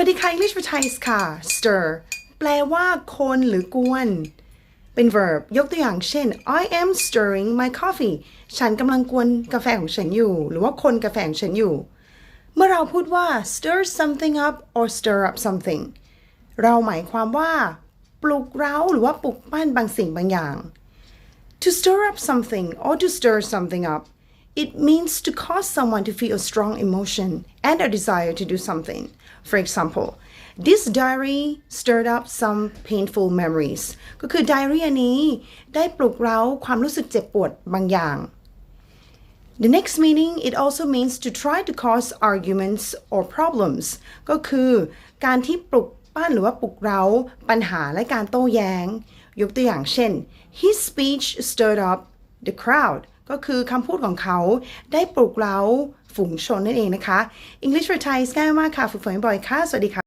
วัสดีค่ะ English for Thai ค่ะ stir แปลว่าคนหรือกวน เป็น verb ยกตัวอย่างเช่น I am stirring my coffee ฉันกำลังกวนกาแฟของฉันอยู่ หรือว่าคนกาแฟของฉันอยู่ เมื่อเราพูดว่า stir something up or stir up something เราหมายความว่า ปลุกเร้าหรือว่าปลุกปั้นบางสิ่งบางอย่าง To stir up something or to stir something up, it means to cause someone to feel a strong emotion and a desire to do something. For example, this diary stirred up some painful memories. ก็คือไดอารี่อันนี้ได้ปลุกเร้าความรู้สึกเจ็บปวดบางอย่าง The next meaning it also means to try to cause arguments or problems ก็คือการที่ปลุกปั้นหรือว่าปลุกเร้าปัญหาและการโต้แย้ง ยกตัวอย่างเช่น his speech stirred up the crowd ก็คือคำพูดของเขาได้ปลุกเร้าฝูงชนนั่นเองนะคะ English for Thai ง่ายมากค่ะ ฝึกฝนบ่อยค่ะ สวัสดีค่ะ